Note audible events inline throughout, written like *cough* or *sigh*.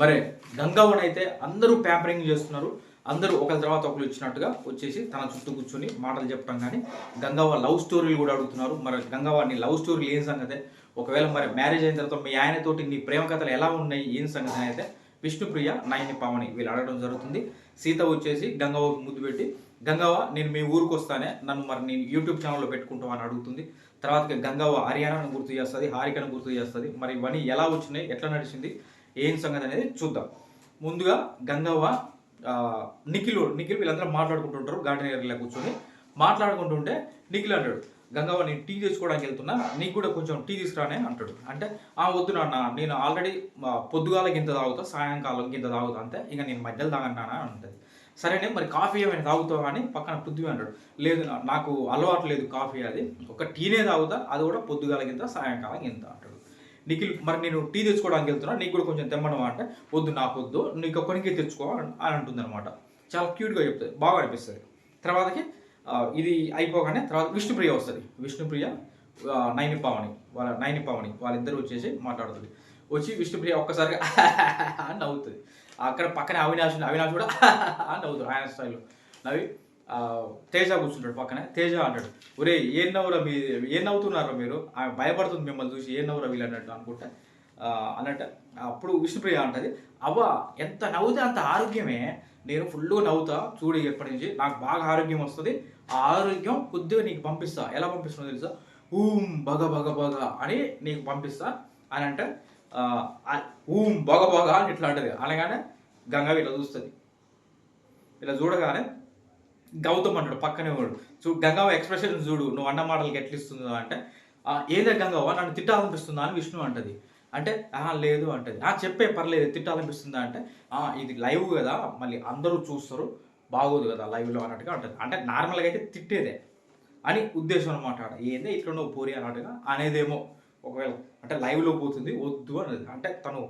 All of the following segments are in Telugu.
మరి గంగావన్ అయితే అందరూ ప్యాంపరింగ్ చేస్తున్నారు. అందరూ ఒకరి తర్వాత ఒకరు ఇచ్చినట్టుగా వచ్చేసి తన చుట్టూ కూర్చొని మాటలు చెప్పడం కానీ గంగావ లవ్ స్టోరీలు కూడా అడుగుతున్నారు. మరి గంగావ లవ్ స్టోరీలు ఏం సంగతే? ఒకవేళ మరి మ్యారేజ్ అయిన తర్వాత మీ ఆయనతోటి నీ ప్రేమ కథలు ఎలా ఉన్నాయి? ఏం సంగతి అయితే విష్ణుప్రియ నయని పావని వీళ్ళు అడగడం జరుగుతుంది. సీత వచ్చేసి గంగవ్వకు ముద్దు పెట్టి గంగవ్వ నేను మీ ఊరికి వస్తానే నన్ను మరి నేను యూట్యూబ్ ఛానల్లో పెట్టుకుంటాం అని అడుగుతుంది. తర్వాత గంగవ్వ హర్యానాను గుర్తు చేస్తుంది హారికను గుర్తు చేస్తుంది. మరి ఇవన్నీ ఎలా వచ్చినాయి? ఎట్లా నడిచింది? ఏం సంగతి అనేది చూద్దాం. ముందుగా గంగవ్వ నిఖిల్ నిఖిల్ వీళ్ళందరూ మాట్లాడుకుంటుంటారు గార్డెన్ ఏరియాలో కూర్చొని. మాట్లాడుకుంటుంటే నిఖిల్ అంటాడు గంగవ్వ నేను టీ తీసుకోవడానికి వెళ్తున్నా నీకు కూడా కొంచెం టీ తీసుకురానే అంటాడు. అంటే ఆ వద్దు నాన్న నేను ఆల్రెడీ పొద్దుగాల గింత తాగుతా సాయంకాలం గింత తాగుతా అంతే ఇక నేను మధ్యలో తాగన్నానా అని అంటది. సరేనే మరి కాఫీ ఏమైనా తాగుతావా అని పక్కన పృథ్వీ అంటాడు. లేదు నాకు అలవాటు లేదు కాఫీ అది ఒక టీనే తాగుతా అది కూడా పొద్దుగాల గింత సాయంకాలం గింత నిఖిల్ మరి నేను టీ తెచ్చుకోవడానికి వెళ్తున్నా నీకు కూడా కొంచెం తెమ్మనమా అంటే వద్దు నాకు వద్దు నీకు ఒక్కరికి తెచ్చుకో అని అంటుందన్నమాట. చాలా క్యూట్గా చెప్తుంది బాగా అనిపిస్తుంది. తర్వాతకి ఇది అయిపోగానే తర్వాత విష్ణుప్రియ వస్తుంది. విష్ణుప్రియ నైని పావని వాళ్ళ నైని పావని వాళ్ళిద్దరు వచ్చేసి మాట్లాడుతుంది. వచ్చి విష్ణుప్రియ ఒక్కసారిగా *laughs* అని నవ్వుతుంది. అక్కడ పక్కనే అవినాష్ అవినాష్ కూడా అని *laughs* నవ్వుతాడు ఆయన స్టైల్లో. నవ్వి తేజ కూర్చుంటాడు పక్కనే. తేజ అంటాడు ఒరే ఏం నవ్వురా మీ ఏం నవ్వుతున్నారా మీరు? ఆమె భయపడుతుంది మిమ్మల్ని చూసి ఏం నవ్వురా వీళ్ళు అన్నట్టు అనుకుంటా. అన్నట్టు. అప్పుడు విష్ణుప్రియ అంటది అవ్వ ఎంత నవ్వుతే అంత ఆరోగ్యమే. నేను ఫుల్గా నవ్వుతా చూడు ఎప్పటి నుంచి. నాకు బాగా ఆరోగ్యం వస్తుంది. ఆ ఆరోగ్యం కొద్దిగా నీకు పంపిస్తా. ఎలా పంపిస్తున్నా తెలుసా? ఊం బగ బగ బగ అని నీకు పంపిస్తా అని అంటే ఊం బగ బగ అని ఇట్లా అంటది. అనగానే గంగ ఇట్లా చూస్తుంది. ఇలా చూడగానే గౌతమ్ అంటాడు పక్కనే వాడు. చూ గంగవ్వ ఎక్స్ప్రెషన్ చూడు నువ్వు అన్న మాటలకి ఎట్లా ఇస్తుందో అంటే ఏదే గంగవ్వ నన్ను తిట్టాలనిపిస్తుందా అని విష్ణు అంటది. అంటే "ఆహా, లేదు అంటది. ఆ చెప్పే పర్లేదు తిట్టాలనిపిస్తుందా అంటే "ఆ, ఇది లైవ్ కదా మళ్ళీ అందరూ చూస్తారు బాగోదు కదా లైవ్లో అన్నట్టుగా అంటది. అంటే నార్మల్గా అయితే తిట్టేదే అని ఉద్దేశం అనమాట ఏందే ఇట్లా నువ్వు పోరి అన్నట్టుగా అనేదేమో. ఒకవేళ అంటే లైవ్లో పోతుంది వద్దు అన్నది. అంటే తను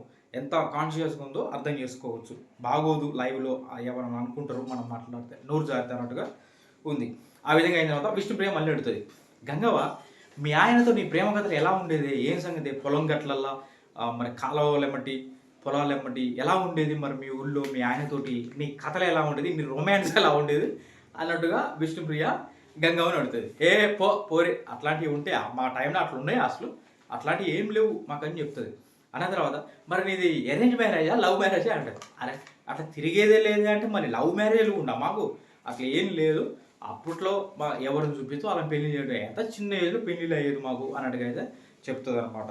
ఎంత కాన్షియస్గా ఉందో అర్థం చేసుకోవచ్చు. బాగోదు లైవ్లో ఎవరైనా అనుకుంటారు మనం మాట్లాడితే. నోరు జాగ్రత్త అన్నట్టుగా ఉంది. ఆ విధంగా అయిన తర్వాత విష్ణుప్రియ మళ్ళీ అడుగుతుంది. గంగవ్వ మీ ఆయనతో నీ ప్రేమ కథలు ఎలా ఉండేది? ఏం సంగతి? పొలం గట్లల్లా మరి కాలవలెమ్మటి పొలాలెమ్మటి ఎలా ఉండేది? మరి మీ ఊళ్ళో మీ ఆయనతోటి నీ కథలు ఎలా ఉండేది? మీ రొమాన్స్ ఎలా ఉండేది? అన్నట్టుగా విష్ణుప్రియ గంగవ్వని అడుగుతుంది. ఏ పో పోరే అట్లాంటివి ఉంటే మా టైంలో అట్లా ఉన్నాయి అసలు? అట్లాంటివి ఏం లేవు మాకని చెప్తుంది. అన్న తర్వాత మరి నీది అరేంజ్ మ్యారేజా లవ్ మ్యారేజా అంటది. అరే అట్లా తిరిగేదే లేదే అంటే మరి లవ్ మ్యారేజ్ ఉండా మాకు? అట్లా ఏం లేదు. అప్పట్లో మా ఎవరిని చూపిస్తూ అలా పెళ్ళి చేయడం ఎంత చిన్న ఏజ్లో పెళ్ళిళ్ళు అయ్యేది మాకు? అన్నట్టుగా అయితే చెప్తుంది అనమాట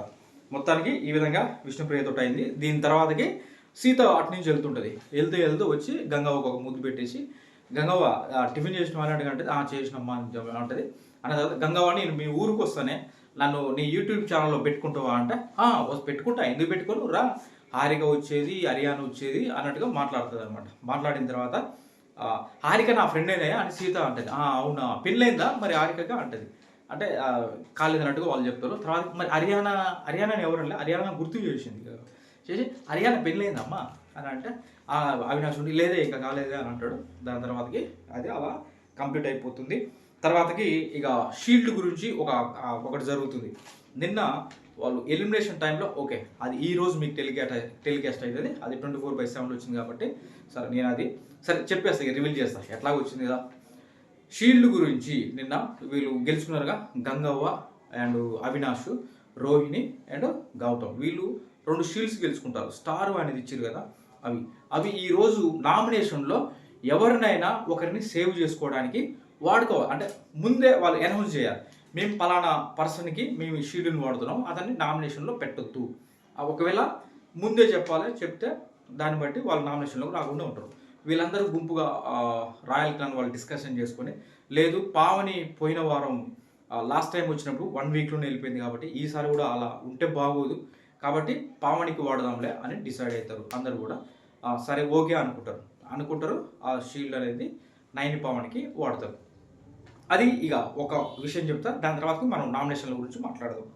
మొత్తానికి ఈ విధంగా విష్ణుప్రియతో అయింది. దీని తర్వాతకి సీత అటు నుంచి వెళ్తుంటుంది. వెళ్తూ వెళ్తూ వచ్చి గంగవ్వకు ఒక ముద్దు పెట్టేసి గంగవ్వ ఆ, టిఫిన్ చేసిన వాళ్ళంటే అంటే ఆ చేసినమ్మా అని అంటది. అన్న తర్వాత గంగవ్వ నేను మీ ఊరికి వస్తానే నన్ను నీ యూట్యూబ్ ఛానల్లో పెట్టుకుంటావా అంటే పెట్టుకుంటా. ఎందుకు పెట్టుకోను? రా. హారిక వచ్చేది హరియానా వచ్చేది అన్నట్టుగా మాట్లాడుతుంది అనమాట మాట్లాడిన తర్వాత హారిక నా ఫ్రెండేనే అని సీత అంటది. అవునా. పెళ్ళైందా? మరి హారికగా అంటది. అంటే కాలేదన్నట్టుగా వాళ్ళు చెప్తారు. తర్వాత మరి హర్యానా హర్యానా ఎవరంటే హర్యానా గుర్తు చేసింది చేసి హర్యానా పెళ్ళైందమ్మా అని అంటే "ఆ, అవినాష్ ఉండి లేదే ఇంకా కాలేదే అని అంటాడు. దాని తర్వాతకి అది అలా కంప్లీట్ అయిపోతుంది. తర్వాతకి ఇక షీల్డ్ గురించి ఒక ఒకటి జరుగుతుంది. నిన్న వాళ్ళు ఎలిమినేషన్ టైంలో ఓకే అది ఈ రోజు మీకు టెలికాస్ట్ టెలికాస్ట్ అవుతుంది అది ట్వంటీ ఫోర్ బై సెవెన్లో వచ్చింది కాబట్టి సరే నేను అది సరే చెప్పేస్తా ఇక రివీల్ చేస్తా ఎట్లా వచ్చింది కదా. షీల్డ్ గురించి నిన్న వీళ్ళు గెలుచుకున్నారుగా గంగవ్వ అండ్ అవినాష్ రోహిణి అండ్ గౌతమ్. వీళ్ళు రెండు షీల్డ్స్ గెలుచుకుంటారు స్టార్ అనేది ఇచ్చారు కదా అవి. అవి ఈరోజు నామినేషన్లో ఎవరినైనా ఒకరిని సేవ్ చేసుకోవడానికి వాడుకోవాలి. అంటే ముందే వాళ్ళు అనౌన్స్ చేయాలి. మేము పలానా పర్సన్కి మేము ఈ షీల్డ్ని వాడుతున్నాం అతన్ని నామినేషన్లో పెట్టొద్దు. ఒకవేళ ముందే చెప్పాలి చెప్తే దాన్ని బట్టి వాళ్ళు నామినేషన్లో రాకుండా ఉంటారు. వీళ్ళందరూ గుంపుగా రాయల్ క్లాన్ వాళ్ళు డిస్కషన్ చేసుకొని లేదు పావని పోయిన వారం లాస్ట్ టైం వచ్చినప్పుడు వన్ వీక్లోనే వెళ్ళిపోయింది కాబట్టి ఈసారి కూడా అలా ఉంటే బాగోదు. కాబట్టి పావనికి వాడదాంలే అని డిసైడ్ అవుతారు. అందరు కూడా సరే ఓకే అనుకుంటారు. అనుకుంటారు ఆ షీల్డ్ అనేది నైన్ పావనికి వాడతారు. అది ఇక ఒక విషయం చెప్తా. దాని తర్వాత మనం నామినేషన్ల గురించి మాట్లాడదాం.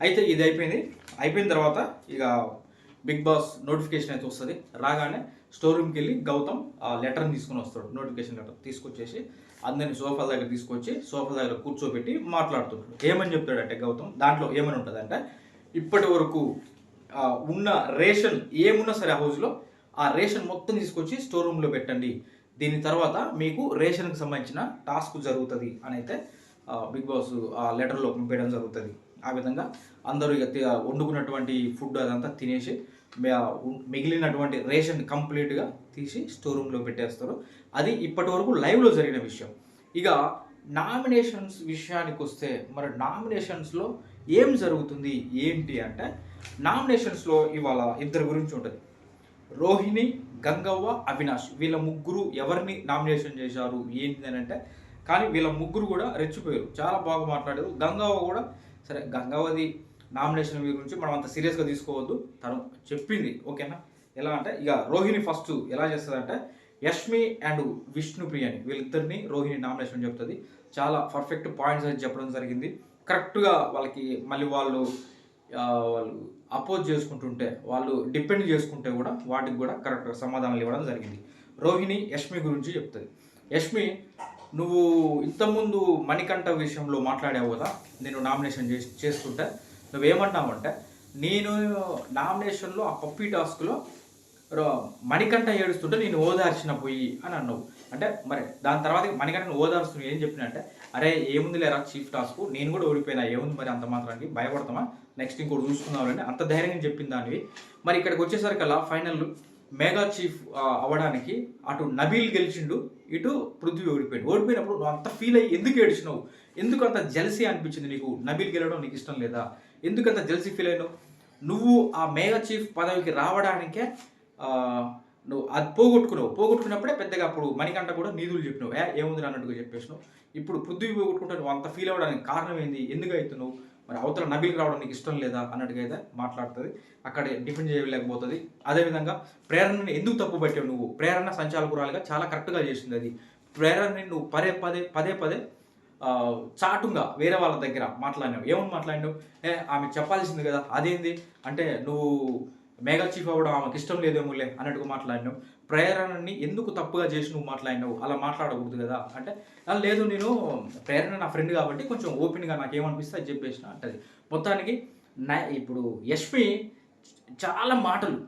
అయితే ఇది అయిపోయింది. అయిపోయిన తర్వాత ఇక బిగ్ బాస్ నోటిఫికేషన్ అయితే వస్తుంది. రాగానే స్టోర్ రూమ్కి వెళ్ళి గౌతమ్ ఆ లెటర్ని తీసుకుని వస్తాడు. నోటిఫికేషన్ లెటర్ తీసుకొచ్చేసి అందరిని సోఫా దగ్గర తీసుకొచ్చి సోఫా దగ్గర కూర్చోబెట్టి మాట్లాడుతుంటాడు. ఏమని చెప్తాడంటే గౌతమ్ దాంట్లో ఏమని ఉంటుందంటే ఇప్పటి వరకు ఉన్న రేషన్ ఏమున్నా సరే ఆ హౌస్లో ఆ రేషన్ మొత్తం తీసుకొచ్చి స్టోర్ రూమ్లో పెట్టండి. దీని తర్వాత మీకు రేషన్కి సంబంధించిన టాస్క్ జరుగుతుంది అని అయితే బిగ్ బాస్ ఆ లెటర్లో పంపేయడం జరుగుతుంది. ఆ విధంగా అందరూ ఇక వండుకున్నటువంటి ఫుడ్ అదంతా తినేసి మిగిలినటువంటి రేషన్ కంప్లీట్గా తీసి స్టోర్ రూమ్లో పెట్టేస్తారు. అది ఇప్పటి వరకు లైవ్లో జరిగిన విషయం. ఇక నామినేషన్స్ విషయానికి వస్తే మరి నామినేషన్స్లో ఏం జరుగుతుంది ఏంటి అంటే నామినేషన్స్లో ఇవాళ ఇద్దరి గురించి ఉంటుంది. రోహిణి గంగవ్వ అవినాష్ వీళ్ళ ముగ్గురు ఎవరిని నామినేషన్ చేశారు? ఏంటి అని అంటే కానీ వీళ్ళ ముగ్గురు కూడా రెచ్చిపోయారు. చాలా బాగా మాట్లాడారు. గంగవ్వ కూడా సరే గంగవ్వది నామినేషన్ గురించి మనం అంత సీరియస్గా తీసుకోవద్దు. తను చెప్పింది ఓకేనా? ఎలా అంటే ఇక రోహిణి ఫస్ట్ ఎలా చేస్తుందంటే యష్మి అండ్ విష్ణుప్రియని వీళ్ళిద్దరిని రోహిణి నామినేషన్ చెప్తుంది. చాలా పర్ఫెక్ట్ పాయింట్స్ అని చెప్పడం జరిగింది. కరెక్ట్గా వాళ్ళకి మళ్ళీ వాళ్ళు వాళ్ళు అపోజ్ చేసుకుంటుంటే వాళ్ళు డిపెండ్ చేసుకుంటే కూడా వాటికి కూడా కరెక్ట్గా సమాధానాలు ఇవ్వడం జరిగింది. రోహిణి యష్మి గురించి చెప్తుంది. యష్మి నువ్వు ఇంతకుముందు మణికంఠ విషయంలో మాట్లాడావు కదా నేను నామినేషన్ చేసి చేస్తుంటే నువ్వేమంటావంటే నేను నామినేషన్లో ఆ పప్పీ టాస్క్లో రో- మణికంఠ ఏడుస్తుంటే నేను ఓదార్చిన పోయి అని అన్నావు. అంటే మరి దాని తర్వాత మణికంఠను ఓదార్స్తు ఏం చెప్పిన అంటే అరే ఏముంది లేరా చీఫ్ టాస్క్? నేను కూడా ఓడిపోయినా. ఏముంది మరి అంత మాత్రానికి? భయపడతామా? నెక్స్ట్ ఇంకోటి చూసుకుందామని అంత ధైర్యంగా చెప్పిన దానివి. మరి ఇక్కడికి వచ్చేసరికల్లా ఫైనల్ మెగా చీఫ్ అవ్వడానికి అటు నబీల్ గెలిచిండు ఇటు పృథ్వీ ఓడిపోయాడు. ఓడిపోయినప్పుడు నువ్వు అంత ఫీల్ అయ్యి ఎందుకు ఏడిచినావు? ఎందుకు అంత జెల్సీ అనిపించింది నీకు? నబీల్ గెలవడం నీకు ఇష్టం లేదా? ఎందుకు అంత జెల్సీ ఫీల్ అయినావు? నువ్వు ఆ మెగా చీఫ్ పదవికి రావడానికే నువ్వు అది పోగొట్టుకున్నావు. పోగొట్టుకున్నప్పుడే పెద్దగా అప్పుడు మణికంట కూడా నిధులు చెప్పినావు. ఏ ఏముంది? అన్నట్టుగా చెప్పేసినావు. ఇప్పుడు పృథ్వీ పోగొట్టుకుంటే నువ్వు అంత ఫీల్ అవ్వడానికి కారణం ఏంది? ఎందుకు అవుతున్నావు? మరి అవతల నబీల్కి రావడం నీకు ఇష్టం లేదా అన్నట్టుగా అయితే మాట్లాడుతుంది. అక్కడ డిఫెండ్ చేయలేకపోతుంది. అదేవిధంగా ప్రేరణని ఎందుకు తప్పు పెట్టావు నువ్వు? ప్రేరణ సంచాలకురాలుగా చాలా కరెక్ట్గా చేసింది అది. ప్రేరణని నువ్వు పదే పదే పదే పదే చాటుగా వేరే వాళ్ళ దగ్గర మాట్లాడినావు. ఏమని మాట్లాడినావు? ఏ ఆమె చెప్పాల్సింది కదా అదేంది? అంటే నువ్వు మేఘా చీఫ్ అవ్వడం ఆమెకి ఇష్టం లేదేమోలే అన్నట్టుగా మాట్లాడినావు. ప్రేరణని ఎందుకు తప్పుగా చేసి నువ్వు మాట్లాడినావు? అలా మాట్లాడకూడదు కదా. అంటే అలా లేదు నేను ప్రేరణ నా ఫ్రెండ్ కాబట్టి కొంచెం ఓపెన్గా నాకు ఏమనిపిస్తే అది చెప్పేసిన అంటది. మొత్తానికి నా ఇప్పుడు యష్మి చాలా మాటలు.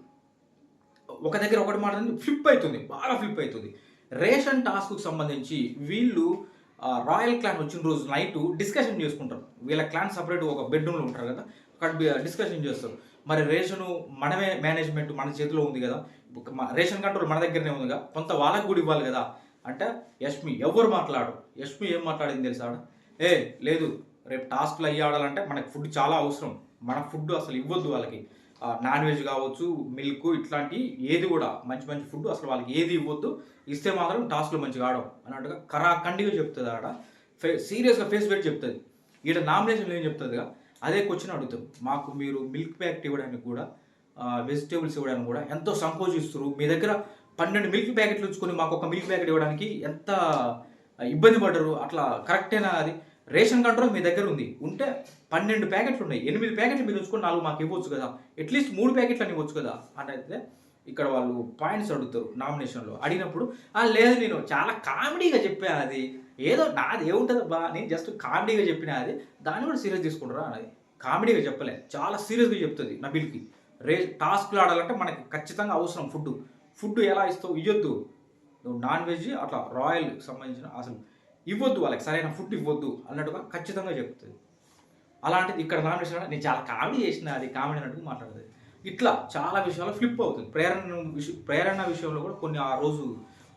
ఒక దగ్గర ఒకటి మాట ఫ్లిప్ అవుతుంది బాగా ఫ్లిప్ అవుతుంది రేషన్ టాస్క్కి సంబంధించి వీళ్ళు రాయల్ క్లాన్ వచ్చిన రోజు నైట్ డిస్కషన్ చేసుకుంటారు. వీళ్ళ క్లాన్ సపరేట్ ఒక బెడ్రూమ్లో ఉంటారు కదా అక్కడ డిస్కషన్ చేస్తారు. మరి రేషను మనమే మేనేజ్మెంట్ మన చేతిలో ఉంది కదా. రేషన్ కంట్రోల్ మన దగ్గరనే ఉందిగా కొంత వాళ్ళకి కూడా ఇవ్వాలి కదా. అంటే యష్మి ఎవరు మాట్లాడు యష్మి ఏం మాట్లాడింది తెలుసా ఏ లేదు రేపు టాస్క్లు అయ్యి ఆడాలంటే మనకి ఫుడ్ చాలా అవసరం. మన ఫుడ్ అసలు ఇవ్వద్దు వాళ్ళకి. నాన్ వెజ్ కావచ్చు మిల్క్ ఇట్లాంటి ఏది కూడా మంచి మంచి ఫుడ్ అసలు వాళ్ళకి ఏది ఇవ్వద్దు. ఇస్తే మాత్రం టాస్క్లు మంచిగా ఆడవు అన్నట్టుగా కరాఖండిగా చెప్తుంది ఆడ. ఫే సీరియస్గా ఫేస్ పెట్టి చెప్తుంది. ఈడ నామినేషన్ ఏం చెప్తుందిగా? అదే క్వశ్చన్ అడుగుతాం. మాకు మీరు మిల్క్ ప్యాకెట్ ఇవ్వడానికి కూడా వెజిటేబుల్స్ ఇవ్వడానికి కూడా ఎంతో సంకోచిస్తారు మీ దగ్గర పన్నెండు మిల్క్ ప్యాకెట్లు ఉంచుకొని మాకు ఒక మిల్క్ ప్యాకెట్ ఇవ్వడానికి ఎంత ఇబ్బంది పడ్డరు? అట్లా కరెక్టేనా అది? రేషన్ కంట్రోల్ మీ దగ్గర ఉంది. ఉంటే పన్నెండు ప్యాకెట్లు ఉన్నాయి. ఎనిమిది ప్యాకెట్లు మీరు ఉంచుకొని నాలుగు మాకు ఇవ్వచ్చు కదా. అట్లీస్ట్ మూడు ప్యాకెట్లు అని ఇవ్వచ్చు కదా. అని అయితే ఇక్కడ వాళ్ళు పాయింట్స్ అడుగుతారు నామినేషన్లో అడిగినప్పుడు "ఆ, లేదు నేను చాలా కామెడీగా చెప్పాను అది. ఏదో నాది ఏముంటుంది బా నేను జస్ట్ కామెడీగా చెప్పిన అది. దాన్ని కూడా సీరియస్ తీసుకుంటారా? అనేది కామెడీగా చెప్పలే చాలా సీరియస్గా చెప్తుంది నబిల్కి. రే టాస్క్లు ఆడాలంటే మనకి ఖచ్చితంగా అవసరం ఫుడ్ ఫుడ్ ఎలా ఇస్తావు? ఇవ్వద్దు నువ్వు నాన్ వెజ్ అట్లా రాయల్ సంబంధించిన అసలు ఇవ్వద్దు వాళ్ళకి. సరైన ఫుడ్ ఇవ్వద్దు అన్నట్టుగా ఖచ్చితంగా చెప్తుంది. అలాంటిది ఇక్కడ నామినేషన్ నేను చాలా కామెడీ చేసిన అది కామెడీ అన్నట్టుగా మాట్లాడుతుంది ఇట్లా చాలా విషయాలు ఫ్లిప్ అవుతుంది. ప్రేరణ విషయం ప్రేరణ విషయంలో కూడా కొన్ని ఆ రోజు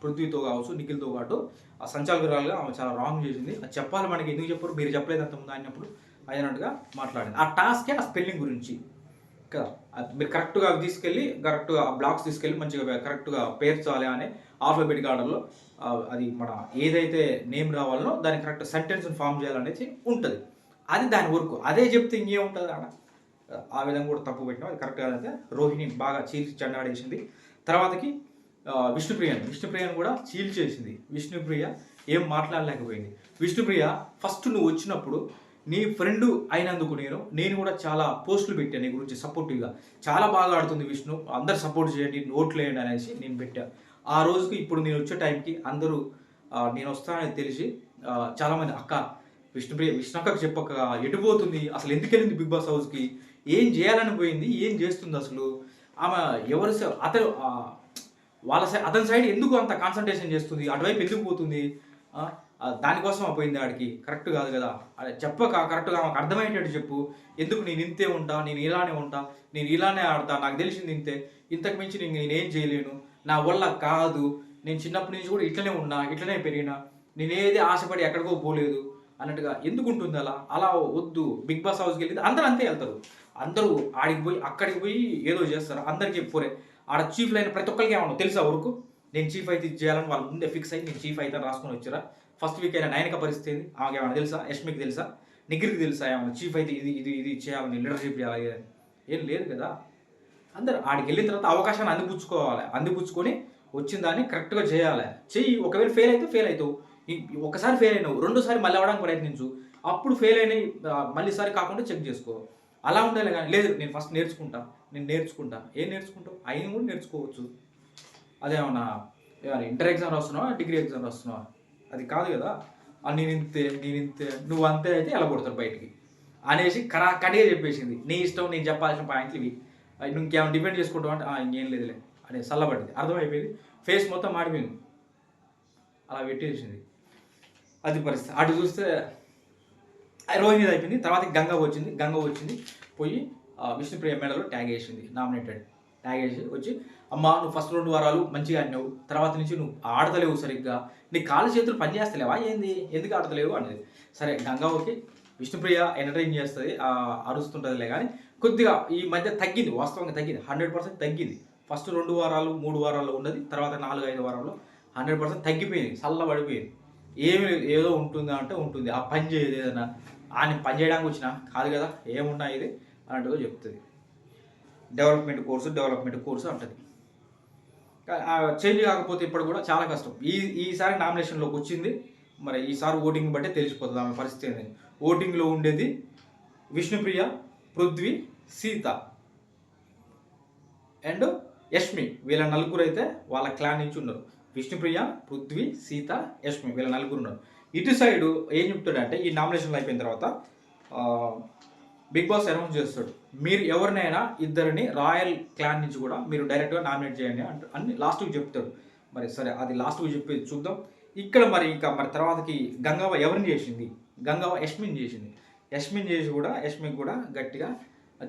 పృథ్వీతో కావచ్చు నిఖిల్తో పాటు ఆ సంచాలకురాలుగా ఆమె చాలా రాంగ్ చేసింది. అది చెప్పాలి మనకి. ఎందుకు చెప్పరు? మీరు చెప్పలేదు అంత ముందు అన్నప్పుడు. అయినట్టుగా మాట్లాడింది. ఆ టాస్కే ఆ స్పెల్లింగ్ గురించి. కదా? మీరు కరెక్ట్గా అవి తీసుకెళ్ళి కరెక్ట్గా ఆ బ్లాక్స్ తీసుకెళ్ళి మంచిగా కరెక్ట్గా పేర్చాలి అనే ఆల్ఫాబెటిక్ ఆర్డర్లో అది మన ఏదైతే నేమ్ రావాలనో దాని కరెక్ట్ సెంటెన్స్ ఫామ్ చేయాలనేది ఉంటుంది. అది దాని వర్క్ అదే చెప్తే ఇంకే ఉంటుంది ఆడ ఆ విధంగా కూడా తప్పు పెట్టినాం. అది కరెక్ట్గా అయితే రోహిణి బాగా చీల్చి చెండాడేసింది. తర్వాతకి విష్ణుప్రియని. విష్ణుప్రియని కూడా చీల్చేసింది. విష్ణుప్రియ ఏం మాట్లాడలేకపోయింది. విష్ణుప్రియ ఫస్ట్ నువ్వు వచ్చినప్పుడు నీ ఫ్రెండ్ అయినందుకు నేను నేను కూడా చాలా పోస్టులు పెట్టాను నీ గురించి సపోర్టివ్గా చాలా బాగా ఆడుతుంది విష్ణు అందరు సపోర్ట్ చేయండి నోట్లు వేయండి అనేసి నేను పెట్టాను ఆ రోజుకి ఇప్పుడు నేను వచ్చే టైంకి అందరూ నేను వస్తానని తెలిసి చాలామంది అక్క విష్ణుప్రియ విష్ణు అక్కకు చెప్పక ఎటు పోతుంది? అసలు ఎందుకు వెళ్ళింది బిగ్ బాస్ హౌస్కి ఏం చేయాలని పోయింది? ఏం చేస్తుంది అసలు? ఆమె ఎవరి అతను వాళ్ళ సైడ్ అతని సైడ్ ఎందుకు అంత కాన్సన్ట్రేషన్ చేస్తుంది? అటువైపు ఎందుకు పోతుంది? దానికోసం ఆ పోయింది ఆడికి? కరెక్ట్ కాదు కదా. అది చెప్పక కరెక్ట్గా మాకు అర్థమయ్యేటట్టు చెప్పు. ఎందుకు నేను ఇంతే ఉంటా? నేను ఇలానే ఉంటా? నేను ఇలానే ఆడతా? నాకు తెలిసింది ఇంతే. ఇంతకు మించి నేను నేనేం చేయలేను. నా వల్ల కాదు. నేను చిన్నప్పటి నుంచి కూడా ఇట్లనే ఉన్నా ఇట్లనే పెరిగినా. నేనేది ఆశపడి ఎక్కడికో పోలేదు. అన్నట్టుగా ఎందుకు ఉంటుంది అలా? అలా వద్దు. బిగ్ బాస్ హౌస్కి వెళ్ళింది అందరూ అంతే వెళ్తారు. అందరూ ఆడికి పోయి అక్కడికి పోయి ఏదో చేస్తారు. అందరికీ పోరే. ఆడ చీఫ్ లైన్ ప్రతి ఒక్కరికి ఏమన్నా తెలుసా వరకు నేను చీఫ్ అయితే చేయాలని వాళ్ళు ముందే ఫిక్స్ అయ్యి నేను చీఫ్ అయితే రాసుకొని వచ్చారా? ఫస్ట్ వీక్ అయినా నైన్క పరిస్థితి ఆమెకి ఏమైనా తెలుసా? యష్మికి తెలుసా? నిగ్రికి తెలుసా? ఏమైనా చీఫ్ అయితే ఇది ఇది ఇది చేయాలని లీడర్షిప్ చేయాలి అని. ఏం లేదు కదా. అందరు ఆడికి వెళ్ళిన తర్వాత అవకాశాన్ని అందిపుచ్చుకోవాలి. అందిపుచ్చుకొని వచ్చిన దాన్ని కరెక్ట్గా చేయాలి. చెయ్యి ఒకవేళ ఫెయిల్ అయితే ఫెయిల్ అవుతావు. ఒకసారి ఫెయిల్ అయినావు రెండోసారి మళ్ళీ అవ్వడానికి ప్రయత్నించు. అప్పుడు ఫెయిల్ అయినాయి మళ్ళీసారి కాకుండా చెక్ చేసుకో. అలా ఉండాలి కానీ లేదు నేను ఫస్ట్ నేర్చుకుంటా నేను నేర్చుకుంటా. ఏం నేర్చుకుంటావు? అయిన కూడా నేర్చుకోవచ్చు. అదేమన్నా ఇంటర్ ఎగ్జామ్ రాస్తున్నావా డిగ్రీ ఎగ్జామ్ రాస్తున్నావా? అది కాదు కదా. నేను ఇంతే నేను ఇంతే నువ్వు అంతే అయితే ఎలా కొడతారు బయటికి? అనేసి కరా కడిగా చెప్పేసింది. నీ ఇష్టం నేను చెప్పాల్సిన పాయింట్లు ఇవి. నువ్వు ఇంకేమైనా డిపెండ్ చేసుకుంటావు అంటే ఇంకేం లేదులే అనే చల్లబడింది. అర్థమైపోయింది? ఫేస్ మొత్తం మాడిపోయింది. అలా పెట్టేసింది. అది పరిస్థితి. అటు చూస్తే ఆ రోహిణి అయిపోయింది. తర్వాత గంగ వచ్చింది. గంగ వచ్చింది. పోయి విష్ణుప్రియ మేడలో ట్యాగ్ వేసింది. నామినేటెడ్. ట్యాగ్ వేసి వచ్చి అమ్మా నువ్వు ఫస్ట్ రెండు వారాలు మంచిగా ఆడినావు తర్వాత నుంచి నువ్వు ఆడతలేవు సరిగ్గా నీ కాళ్ళు చేతులు పని చేస్తలేవా ఏంది? ఎందుకు ఆడతలేవు అనేది. సరే గంగా ఓకే. విష్ణుప్రియ ఎంటర్టైన్ చేస్తుంది అరుస్తుంటుందిలే కానీ కొద్దిగా ఈ మధ్య తగ్గింది వాస్తవంగా తగ్గింది హండ్రెడ్ పర్సెంట్ తగ్గింది. ఫస్ట్ రెండు వారాలు మూడు వారాల్లో ఉన్నది తర్వాత నాలుగు ఐదు వారాల్లో హండ్రెడ్ పర్సెంట్ తగ్గిపోయింది చల్లబడిపోయింది. ఏమి లేదు, ఏదో ఉంటుందా అంటే ఉంటుంది. ఆ పని చేయదు ఏదైనా. ఆయన పని చేయడానికి వచ్చిన కాదు కదా ఏమున్నా ఇది అన్నట్టుగా చెప్తుంది. డెవలప్మెంట్ కోర్సు డెవలప్మెంట్ కోర్సు అంటది. చేంజ్ కాకపోతే ఇప్పుడు కూడా చాలా కష్టం. ఈ ఈసారి నామినేషన్లోకి వచ్చింది. మరి ఈసారి ఓటింగ్ బట్టే తెలిసిపోతుంది ఆమె పరిస్థితి అనేది ఓటింగ్లో ఉండేది విష్ణుప్రియ పృథ్వీ సీత అండ్ యష్మి. వీళ్ళ నలుగురు అయితే వాళ్ళ క్లాన్ నుంచి ఉన్నారు. విష్ణుప్రియ పృథ్వీ సీత యష్మి వీళ్ళ నలుగురు ఉన్నారు. ఇటు సైడ్ ఏం చెప్తాడంటే ఈ నామినేషన్లు అయిపోయిన తర్వాత బిగ్ బాస్ అనౌన్స్ చేస్తాడు. మీరు ఎవరినైనా ఇద్దరిని రాయల్ క్లాన్ నుంచి కూడా మీరు డైరెక్ట్గా నామినేట్ చేయండి అంట అన్ని లాస్ట్కి చెప్తాడు. మరి సరే అది లాస్ట్కి చెప్పేది చూద్దాం. ఇక్కడ మరి ఇంకా మరి తర్వాతకి గంగవ్వ ఎవరిని చేసింది? గంగవ్వ యష్మిన్ చేసింది. యష్మిన్ చేసి కూడా యష్మిన్ కూడా గట్టిగా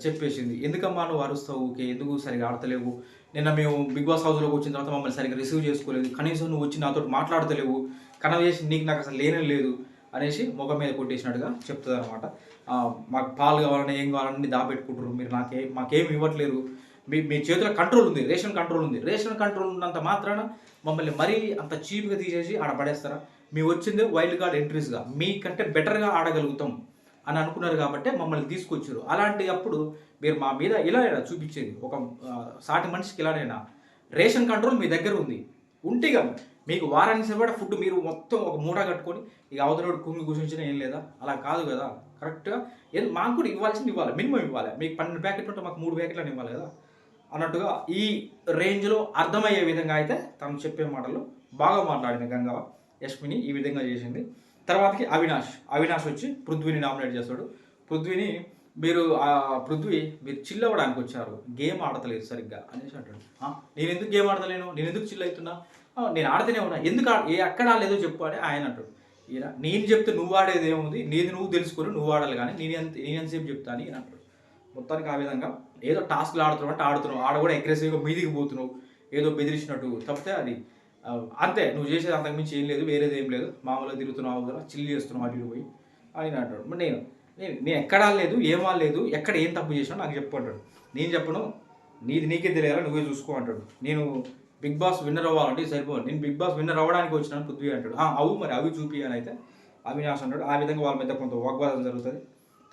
చెప్పేసింది. ఎందుకమ్మా నువ్వు అరుస్తావు? ఎందుకు సరిగా ఆడతలేవు? నిన్న మేము బిగ్ బాస్ హౌస్లోకి వచ్చిన తర్వాత మమ్మల్ని సరిగ్గా రిసీవ్ చేసుకోలేదు. కనీసం నువ్వు వచ్చి నాతో మాట్లాడతలేవు. చేసి నీకు నాకు అసలు లేనే లేదు. అనేసి ముఖం మీద కొట్టేసినట్టుగా చెప్తుంది అనమాట మాకు పాలు కావాలని ఏం కావాలని దాపెట్టుకుంటారు మీరు నాకే మాకేం ఇవ్వట్లేదు. మీ మీ చేతిలో కంట్రోల్ ఉంది రేషన్ కంట్రోల్ ఉంది. రేషన్ కంట్రోల్ ఉన్నంత మాత్రాన మమ్మల్ని మరీ అంత చీప్గా తీసేసి ఆడ పడేస్తారా? మేము వచ్చింది వైల్డ్ కార్డ్ ఎంట్రీస్గా మీకంటే బెటర్గా ఆడగలుగుతాం అని అనుకున్నారు కాబట్టి మమ్మల్ని తీసుకొచ్చారు. అలాంటి అప్పుడు మీరు మా మీద ఇలా చూపించేది. ఒక సాటి మనిషికి ఇలానైనా. రేషన్ కంట్రోల్ మీ దగ్గర ఉంది. ఉంటే మీకు వారానికి సరిపడా ఫుడ్ మీరు మొత్తం ఒక మూట కట్టుకొని ఇక అవతలోడు కుంగి కూర్చొని ఏం లేదా? అలా కాదు కదా. కరెక్ట్గా మాకు కూడా ఇవ్వాల్సింది ఇవ్వాలి. మినిమం ఇవ్వాలి. మీకు పన్నెండు ప్యాకెట్లు ఉంటే మాకు మూడు ప్యాకెట్లు ఇవ్వాలి కదా. అన్నట్టుగా ఈ రేంజ్లో అర్థమయ్యే విధంగా అయితే తను చెప్పే మాటలు బాగా మాట్లాడింది గంగా యష్మిని ఈ విధంగా చేసింది. తర్వాతకి అవినాష్. అవినాష్ వచ్చి పృథ్వీని నామినేట్ చేస్తాడు. పృథ్వీని మీరు ఆ పృథ్వీ మీరు చిల్ అవ్వడానికి వచ్చారు. గేమ్ ఆడతలేదు సరిగ్గా అనేసి అంటాడు. నేను ఎందుకు గేమ్ ఆడతలేను? నేను ఎందుకు చిల్ అవుతున్నా నేను ఆడితేనే ఉన్నా. ఎందుకు ఏ ఎక్కడ ఆడలేదో చెప్పు అని ఆయన అంటాడు. ఈయన నేను చెప్తే నువ్వు ఆడేది ఏముంది? నీది నువ్వు తెలుసుకొని నువ్వు ఆడాలి కానీ నేను ఎంత నేను ఎంతసేపు చెప్తాను అని అంటాడు. మొత్తానికి ఆ విధంగా ఏదో టాస్క్లు ఆడుతున్నావు అంటే ఆడుతున్నావు. ఆడ కూడా అగ్రెసివ్గా మీదికి పోతున్నావు. ఏదో బెదిరించినట్టు తప్పితే అది అంతే. నువ్వు చేసేది అంతకుమించి ఏం లేదు వేరేది ఏం లేదు. మామూలుగా తిరుగుతున్నావు కదా చిల్లి చేస్తున్నావు అటు పోయి. ఆయన అంటాడు. మరి నేను నేను నేను ఎక్కడ ఆడలేదు ఏం ఆడలేదు ఎక్కడ ఏం తప్పు చేసినా నాకు చెప్పు అంటాడు. నేను చెప్పను నీది నీకే తెలియాలా నువ్వే చూసుకో అంటాడు. నేను బిగ్ బాస్ విన్నర్ అవ్వాలంటే సరిపోదు. నేను బిగ్ బాస్ విన్నర్ అవ్వడానికి వచ్చినాను పృథ్వీ అంటాడు. అవు మరి అవి చూపి అయితే అవినాష్ అంటాడు. ఆ విధంగా వాళ్ళ మధ్య కొంత వాగ్వాదం జరుగుతుంది.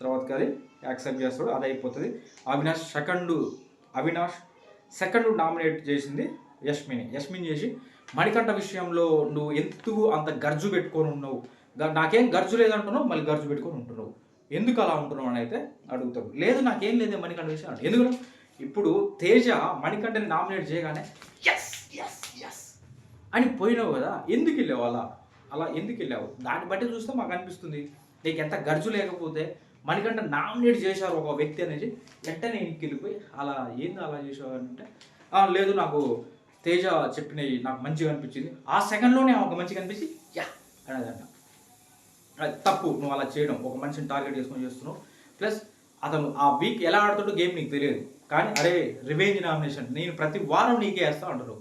తర్వాత అది యాక్సెప్ట్ చేస్తాడు అది అయిపోతుంది. Avinash second Avinash second nominate చేసింది యష్మిని. యష్మిని చేసి మణికంఠ విషయంలో నువ్వు ఎందుకు అంత గర్జు పెట్టుకొని ఉన్నావు? నాకేం గర్జు లేదంటున్నావు మళ్ళీ గర్జు పెట్టుకొని ఉంటున్నావు. ఎందుకు అలా ఉంటున్నావు? అని అయితే అడుగుతాడు. లేదు నాకేం లేదే మణికంఠ విషయం ఎందుకు? ఇప్పుడు తేజ మణికంఠని నామినేట్ చేయగానే ఎస్ ఎస్ ఎస్ అని పోయినావు కదా ఎందుకు వెళ్ళావు అలా? అలా ఎందుకు వెళ్ళావు? దాన్ని బట్టి చూస్తే మాకు అనిపిస్తుంది. నీకు ఎంత గర్జు లేకపోతే మణికంఠ నామినేట్ చేశారు ఒక వ్యక్తి అనేది వెంటనే ఇంటికి వెళ్ళిపోయి అలా ఏంది అలా చేసావు అంటే లేదు నాకు తేజ చెప్పినవి నాకు మంచిగా అనిపించింది. ఆ సెకండ్లోనే ఒక మంచిగా అనిపించి యా అనేదంట అది తప్పు నువ్వు అలా చేయడం ఒక మనిషిని టార్గెట్ చేసుకొని చేస్తున్నావు. ప్లస్ అతను ఆ వీక్ ఎలా ఆడుతుండో గేమ్ నీకు తెలియదు. కానీ అరే రివెంజ్ నామినేషన్ నేను ప్రతి వారం నీకే వేస్తా ఉంటారు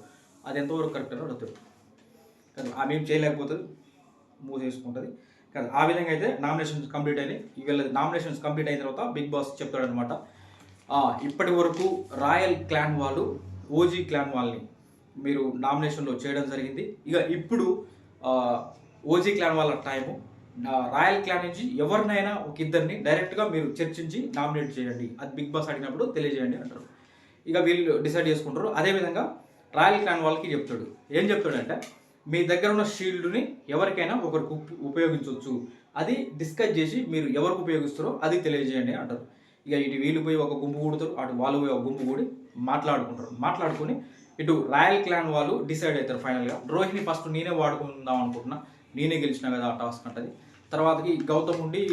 అది ఎంతవరకు కరెక్ట్ అని అడుగుతారు కానీ ఆమె ఏం చేయలేకపోతుంది మూసేసుకుంటుంది. కానీ ఆ విధంగా అయితే నామినేషన్స్ కంప్లీట్ అయినాయి. ఇవాళ నామినేషన్స్ కంప్లీట్ అయిన తర్వాత బిగ్ బాస్ చెప్తాడనమాట ఇప్పటి వరకు రాయల్ క్లాన్ వాళ్ళు ఓజీ క్లాన్ వాళ్ళని మీరు నామినేషన్లో చేయడం జరిగింది. ఇక ఇప్పుడు ఓజీ క్లాన్ వాళ్ళ టైము. రాయల్ క్లాన్ నుంచి ఎవరినైనా ఒక ఇద్దరిని డైరెక్ట్గా మీరు చర్చించి నామినేట్ చేయండి. అది బిగ్ బాస్ అడిగినప్పుడు తెలియజేయండి అంటారు. ఇక వీళ్ళు డిసైడ్ చేసుకుంటారు. అదేవిధంగా రాయల్ క్లాన్ వాళ్ళకి చెప్తాడు. ఏం చెప్తాడంటే మీ దగ్గర ఉన్న షీల్డ్ని ఎవరికైనా ఒకరికి ఉపయోగించవచ్చు అది డిస్కస్ చేసి మీరు ఎవరికి ఉపయోగిస్తారో అది తెలియజేయండి అంటారు. ఇక ఇటు వీళ్ళు పోయి ఒక గుంపు కూడతారు అటు వాళ్ళు పోయి ఒక గుంపు కూడి మాట్లాడుకుంటారు. మాట్లాడుకుని ఇటు రాయల్ క్లాన్ వాళ్ళు డిసైడ్ అవుతారు ఫైనల్గా. రోహిణి ఫస్ట్ నేనే వాడుకుందాం అనుకుంటున్నా. నేనే గెలిచిన కదా ఆ టాస్క్ అంటది. తర్వాతకి గౌతమ్ ఉండి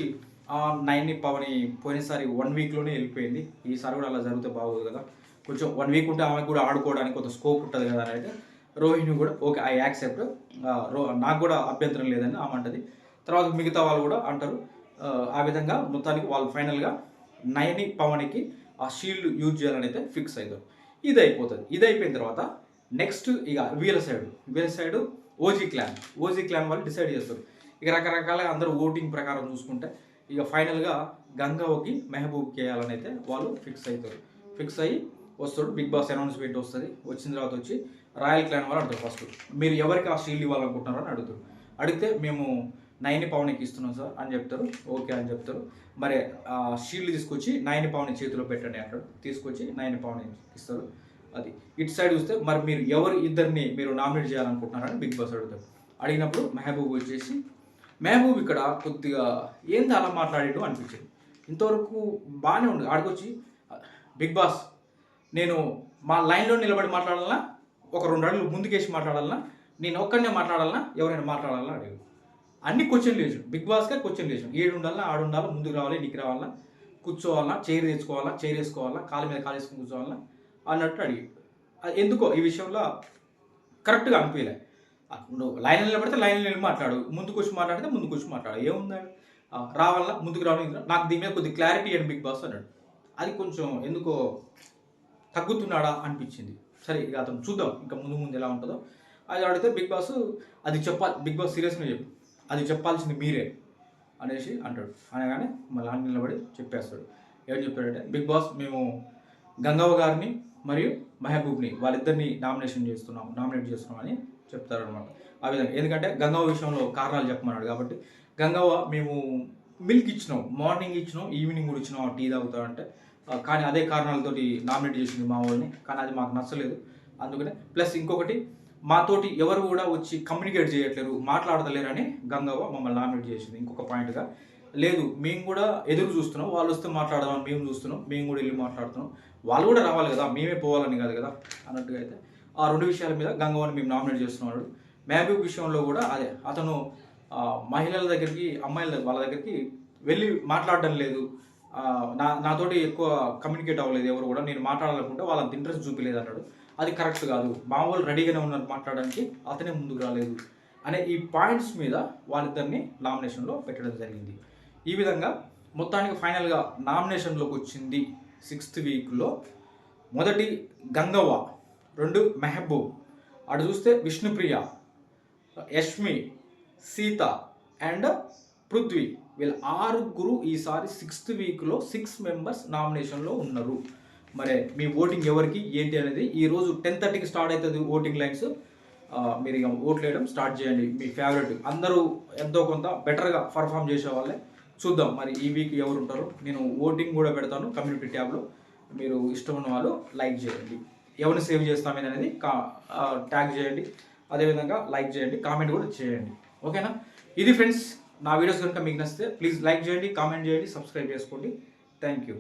ఆ నైన్ని పవని పోయినసారి వన్ వీక్లోనే వెళ్ళిపోయింది. ఈసారి కూడా అలా జరిగితే బాగోదు కదా. కొంచెం వన్ వీక్ ఉంటే ఆమెకు కూడా ఆడుకోవడానికి కొంత స్కోప్ ఉంటుంది కదా అని అయితే రోహిణి కూడా ఓకే ఐ యాక్సెప్ట్ రో నాకు కూడా అభ్యంతరం లేదని ఆమె అంటది. తర్వాత మిగతా వాళ్ళు కూడా అంటారు ఆ, విధంగా మొత్తానికి వాళ్ళు ఫైనల్గా నయని పవనికి ఆ షీల్డ్ యూజ్ చేయాలని అయితే ఫిక్స్ అవుతారు ఇది అయిపోతుంది ఇది అయిపోయిన తర్వాత నెక్స్ట్ ఇక వీళ్ళ సైడ్. వీళ్ళ side OG clan. OG clan వాళ్ళు డిసైడ్ చేస్తారు. ఇక రకరకాలుగా అందరూ ఓటింగ్ ప్రకారం చూసుకుంటే ఇక ఫైనల్గా గంగవ్వకి మెహబూబ్ చేయాలని అయితే వాళ్ళు ఫిక్స్ అవుతారు. ఫిక్స్ అయ్యి వస్తాడు. బిగ్ బాస్ అనౌన్స్మెంట్ వస్తుంది. వచ్చిన తర్వాత వచ్చి రాయల్ క్లాన్ వాళ్ళు అడుగుతారు ఫస్ట్. మీరు ఎవరికి ఆ షీల్డ్ ఇవ్వాలనుకుంటున్నారో అని అడుగుతారు. అడిగితే మేము నైన్ పవన్కి ఇస్తున్నాం సార్ అని చెప్తారు. ఓకే అని చెప్తారు. మరి ఆ షీల్డ్ తీసుకొచ్చి నైన్ పవన్ చేతిలో పెట్టండి అంటాడు. తీసుకొచ్చి నైన్ పవన్ ఇస్తారు. అది. ఇటు సైడ్ చూస్తే మరి మీరు ఎవరు ఇద్దరిని మీరు నామినేట్ చేయాలనుకుంటున్నారని బిగ్ బాస్ అడుగుతారు. అడిగినప్పుడు మెహబూబ్ వచ్చేసి మెహబూబ్ ఇక్కడ కొద్దిగా ఏంది అలా మాట్లాడాడు? అనిపించింది. ఇంతవరకు బాగానే ఉంది ఆడికొచ్చి బిగ్ బాస్ నేను మా లైన్లో నిలబడి మాట్లాడాలన్నా ఒక రెండు అడుగులు ముందుకేసి మాట్లాడాలన్నా నేను ఒక్కడనే మాట్లాడాలన్నా ఎవరైనా మాట్లాడాలన్నా అడిగాడు. అన్ని క్వశ్చన్లు వేసాడు. బిగ్ బాస్గా క్వశ్చన్లు వేసాడు. ఏడు ఉండాలా ఆడు ఉండాలా ముందుకు రావాలి నీకు రావాలా కూర్చోవాలా చైర్ తెచ్చుకోవాలా చైర్ వేసుకోవాలా కాలు మీద కాలు వేసుకుని కూర్చోవాలా? అన్నట్టు అడిగి. అది ఎందుకో ఈ విషయంలో కరెక్ట్గా అనిపించలే నువ్వు లైన్ నిలబడితే లైన్ నిలబడి మాట్లాడు. ముందుకు వచ్చి మాట్లాడితే ముందుకు వచ్చి మాట్లాడు. ఏముంది రావాలా? ముందుకు రావడం నాకు దీని మీద కొద్ది క్లారిటీ ఇవ్వండి బిగ్ బాస్ అన్నాడు. అది కొంచెం ఎందుకో తగ్గుతున్నాడా అనిపించింది. సరే ఇక అతను చూద్దాం ఇంకా ముందు ముందు ఎలా ఉంటుందో. అది అడిగితే బిగ్ బాస్ అది చెప్పాలి బిగ్ బాస్ సీరియస్గా చెప్పు. అది చెప్పాల్సింది మీరే అనేసి అంటాడు. అనగానే మళ్ళీ నిలబడి చెప్పేస్తాడు. ఏం చెప్పాడంటే బిగ్ బాస్ మేము గంగవ్వ గారిని మరియు మెహబూబ్ని వాళ్ళిద్దరిని నామినేషన్ చేస్తున్నాం నామినేట్ చేస్తున్నాం అని చెప్తారనమాట ఆ విధంగా. ఎందుకంటే గంగవ్వ విషయంలో కారణాలు చెప్పమన్నాడు కాబట్టి గంగవ్వ మేము మిల్క్ ఇచ్చినాం మార్నింగ్ ఇచ్చినాం ఈవినింగ్ కూడా ఇచ్చినాం టీ తాగుతానంటే కానీ అదే కారణాలతోటి నామినేట్ చేసింది మా వాళ్ళని. కానీ అది మాకు నచ్చలేదు. అందుకనే ప్లస్ ఇంకొకటి మాతోటి ఎవరు కూడా వచ్చి కమ్యూనికేట్ చేయట్లేరు మాట్లాడతలేరని గంగవ్వ మమ్మల్ని నామినేట్ చేసింది. ఇంకొక పాయింట్గా లేదు మేము కూడా ఎదురు చూస్తున్నాం వాళ్ళు వస్తే మాట్లాడదామని మేము చూస్తున్నాం మేము కూడా వెళ్ళి మాట్లాడుతున్నాం. వాళ్ళు కూడా రావాలి కదా మేమే పోవాలని కాదు కదా అన్నట్టుగా అయితే ఆ రెండు విషయాల మీద గంగవ్వని మేము నామినేట్ చేస్తున్నాడు. మహబూబ్ విషయంలో కూడా అదే అతను మహిళల దగ్గరికి అమ్మాయిల వాళ్ళ దగ్గరికి వెళ్ళి మాట్లాడడం లేదు. నా నాతోటి ఎక్కువ కమ్యూనికేట్ అవ్వలేదు ఎవరు కూడా నేను మాట్లాడాలనుకుంటే వాళ్ళంత ఇంట్రెస్ట్ చూపించలేదు అన్నాడు. అది కరెక్ట్ కాదు. మా వాళ్ళు రెడీగానే ఉన్నారు మాట్లాడడానికి అతనే ముందుకు రాలేదు అనే ఈ పాయింట్స్ మీద వాళ్ళిద్దరిని నామినేషన్లో పెట్టడం జరిగింది. ఈ విధంగా మొత్తానికి ఫైనల్గా నామినేషన్లోకి వచ్చింది. సిక్స్త్ వీక్లో మొదటి గంగవ్వ రెండు మెహబూబ్ అటు చూస్తే విష్ణుప్రియ యష్మి సీత అండ్ పృథ్వీ. వీళ్ళ ఆరుగురు ఈసారి సిక్స్త్ వీక్లో సిక్స్ మెంబర్స్ నామినేషన్లో ఉన్నారు. మరి మీ ఓటింగ్ ఎవరికి ఏంటి అనేది ఈరోజు టెన్ థర్టీకి స్టార్ట్ అవుతుంది ఓటింగ్ లైన్స్. మీరు ఇక ఓట్లు వేయడం స్టార్ట్ చేయండి. మీ ఫేవరెట్. అందరూ ఎంతో కొంత బెటర్గా పర్ఫామ్ చేసే వాళ్ళే. చూద్దాం. మరి ఈ వీక్ ఎవరు ఉంటారో నేను ఓటింగ్ కూడా పెడతాను కమ్యూనిటీ ట్యాబ్లో. మీరు ఇష్టం ఉన్న వాళ్ళు లైక్ చేయండి. ఎవరిని సేవ్ చేస్తామని అనేది కా ట్యాగ్ చేయండి. అదేవిధంగా లైక్ చేయండి కామెంట్ కూడా చేయండి. ఓకేనా? ఇది ఫ్రెండ్స్ నా వీడియోస్ కనుక మీకు నచ్చితే ప్లీజ్ లైక్ చేయండి కామెంట్ చేయండి సబ్స్క్రైబ్ చేసుకోండి. Thank you.